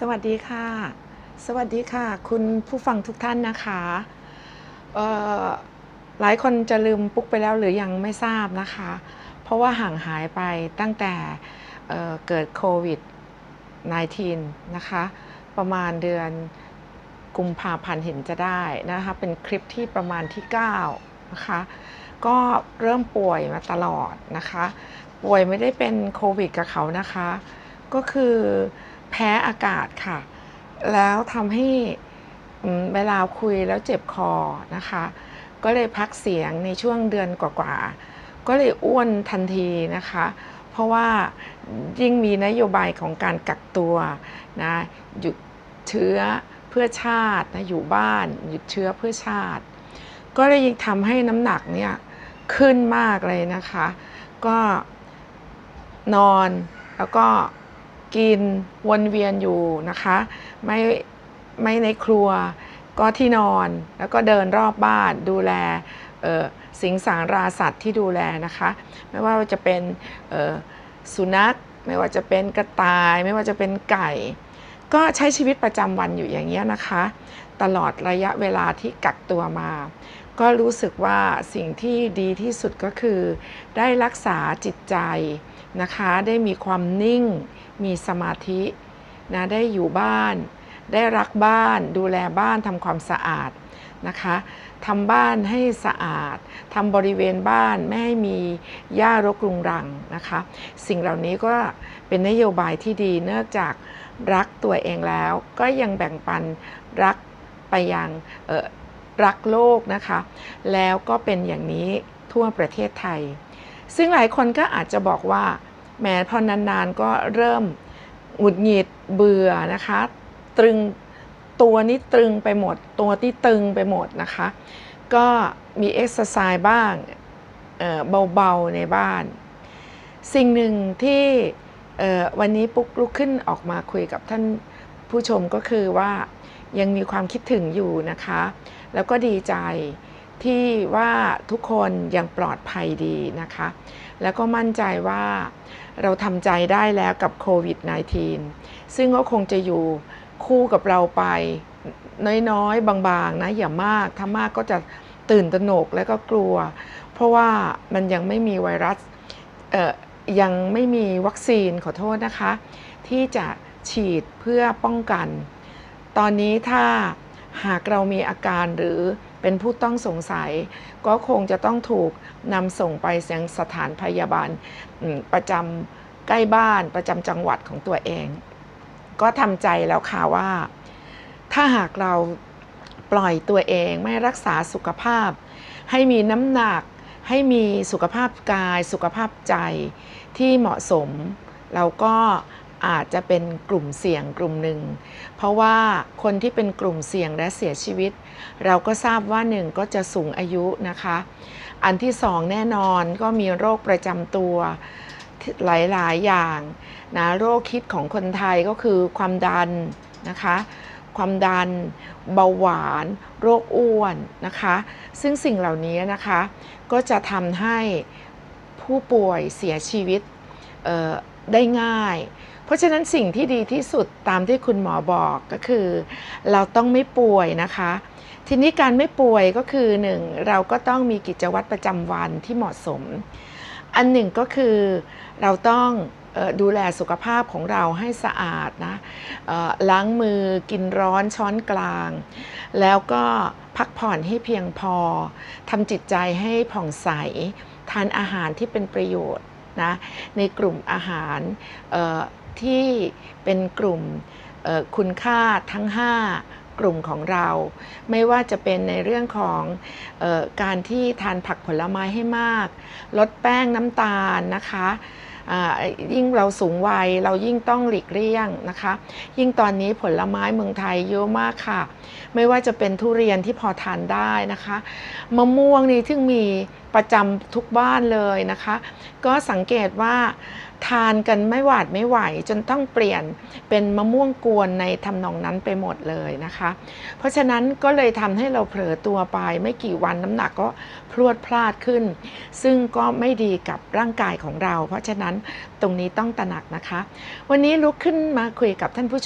สวัสดีค่ะ สวัสดีค่ะ คุณผู้ฟังทุกท่านนะคะหลายคนจะลืมปุ๊กไปแล้วหรือยังไม่ทราบนะคะ เพราะว่าห่างหายไปตั้งแต่เเกิดโควิด -19 นะคะ ประมาณเดือนกุมภาพันธ์เห็นจะได้นะคะ เป็นคลิปที่ประมาณที่ 9 นะคะ ก็เริ่มป่วยมาตลอดนะคะ ป่วยไม่ได้เป็นโควิดกับเขานะคะ ก็คือ แพ้อากาศค่ะ แล้วทำให้เวลาคุยแล้วเจ็บคอนะคะ ก็เลยพักเสียงในช่วงเดือนกว่าๆ ก็เลยอ้วนทันทีนะคะ เพราะว่ายิ่งมีนโยบายของการกักตัวนะหยุดเชื้อเพื่อชาตินะอยู่บ้าน หยุดเชื้อเพื่อชาติ ก็เลยยิ่งทำให้น้ำหนักเนี่ยขึ้นมากเลยนะคะ ก็นอนแล้วก็ กินวนเวียนอยู่นะคะไม่ไม่ในครัวก็ที่นอนแล้วก็เดินรอบบ้านดูแลสิงสารราสัตว์ที่ดูแลนะคะ ไม่ว่าจะเป็นสุนัข ไม่ว่าจะเป็นกระต่าย ไม่ว่าจะเป็นไก่ ก็ใช้ชีวิตประจำวันอยู่อย่างเงี้ยนะคะ ตลอดระยะเวลาที่กักตัวมา ก็รู้สึกว่าสิ่งที่ดีที่สุดก็คือ ได้รักษาจิตใจนะคะ ได้มีความนิ่ง มีสมาธินะได้อยู่บ้าน ได้รักบ้าน ดูแลบ้านทำความสะอาดนะคะทำบ้านให้สะอาดทำบริเวณบ้านไม่ให้มีหญ้ารกรุงรังนะคะ สิ่งเหล่านี้ก็เป็นนโยบายที่ดีเนื่องจากรักตัวเองแล้ว ก็ยังแบ่งปันรักไปยังเออ รักโลกนะคะ แล้วก็เป็นอย่างนี้ทั่วประเทศไทย ซึ่งหลายคนก็อาจจะบอกว่าแม้พอนานๆก็เริ่มหงุดหงิดเบื่อนะคะ ตรึงตัวนี้ตรึงไปหมด ตัวที่ตึงไปหมดนะคะ ก็มีเอ็กซ์ไซส์บ้างเบาๆในบ้าน สิ่งหนึ่งที่วันนี้ปุ๊กลุกขึ้นออกมาคุยกับท่านผู้ชมก็คือว่ายังมีความคิดถึงอยู่นะคะ แล้วก็ดีใจที่ว่าทุกคนยังปลอดภัยดีนะคะ แล้วก็มั่นใจว่าเราทำใจได้แล้วกับโควิด -19 ซึ่งก็คงจะอยู่คู่กับเราไป น้อยๆ บางๆ นะ อย่ามาก ถ้ามากก็จะตื่นตระหนกและก็กลัว เพราะว่ามันยังไม่มีไวรัสยังไม่มีวัคซีนขอโทษนะคะ ที่จะฉีดเพื่อป้องกัน ตอนนี้ถ้า หากเรามีอาการหรือเป็นผู้ต้องสงสัย ก็คงจะต้องถูกนำส่งไปยังสถานพยาบาลประจำใกล้บ้านประจำจังหวัดของตัวเอง ก็ทำใจแล้วค่ะว่า ถ้าหากเราปล่อยตัวเองไม่รักษาสุขภาพ ให้มีน้ำหนัก ให้มีสุขภาพกาย สุขภาพใจที่เหมาะสม เราก็ อาจจะเป็นกลุ่มเสี่ยงกลุ่มหนึ่ง เพราะว่าคนที่เป็นกลุ่มเสี่ยงและเสียชีวิต เราก็ทราบว่าหนึ่งก็จะสูงอายุนะคะ อันที่สองแน่นอนก็มีโรคประจำตัวหลาย ๆ อย่างนะโรคคิดของคนไทยก็คือความดันนะคะ ความดัน เบาหวาน โรคอ้วนนะคะ ซึ่งสิ่งเหล่านี้นะคะ ก็จะทำให้ผู้ป่วยเสียชีวิตได้ง่าย เพราะฉะนั้นสิ่งที่ดีที่สุดตามที่คุณหมอบอกก็คือ เราต้องไม่ป่วยนะคะ ทีนี้การไม่ป่วยก็คือหนึ่งเราก็ต้องมีกิจวัตรประจำวันที่เหมาะสม อันหนึ่งก็คือเราต้องดูแลสุขภาพของเราให้สะอาดนะล้างมือกินร้อนช้อนกลาง แล้วก็พักผ่อนให้เพียงพอทำจิตใจให้ผ่องใส ทานอาหารที่เป็นประโยชน์นะในกลุ่มอาหาร ที่เป็นกลุ่มคุณค่าทั้ง 5 กลุ่มของเรา ไม่ว่าจะเป็นในเรื่องของออการที่ทานผักผลไม้ให้มาก ลดแป้งน้ำตาลนะคะยิ่งเราสูงวัยเรายิ่งต้องหลีกเลี่ยงนะคะ ยิ่งตอนนี้ผลไม้เมืองไทยเยอะมากค่ะ ไม่ว่าจะเป็นทุเรียนที่พอทานได้นะคะมะม่วงนี่ที่มีประจำทุกบ้านเลยนะคะ ก็สังเกตว่าทานกันไม่หวาดไม่ไหวจนต้องเปลี่ยนเป็นมะม่วงกวนในทำนองนั้นไปหมดเลยนะคะ เพราะฉะนั้นก็เลยทำให้เราเผลอตัวไป ไม่กี่วันน้ำหนักก็พรวดพลาดขึ้น ซึ่งก็ไม่ดีกับร่างกายของเรา เพราะฉะนั้นตรงนี้ต้องตระหนักนะคะ วันนี้ลุกขึ้นมาคุยกับท่านผู้ชม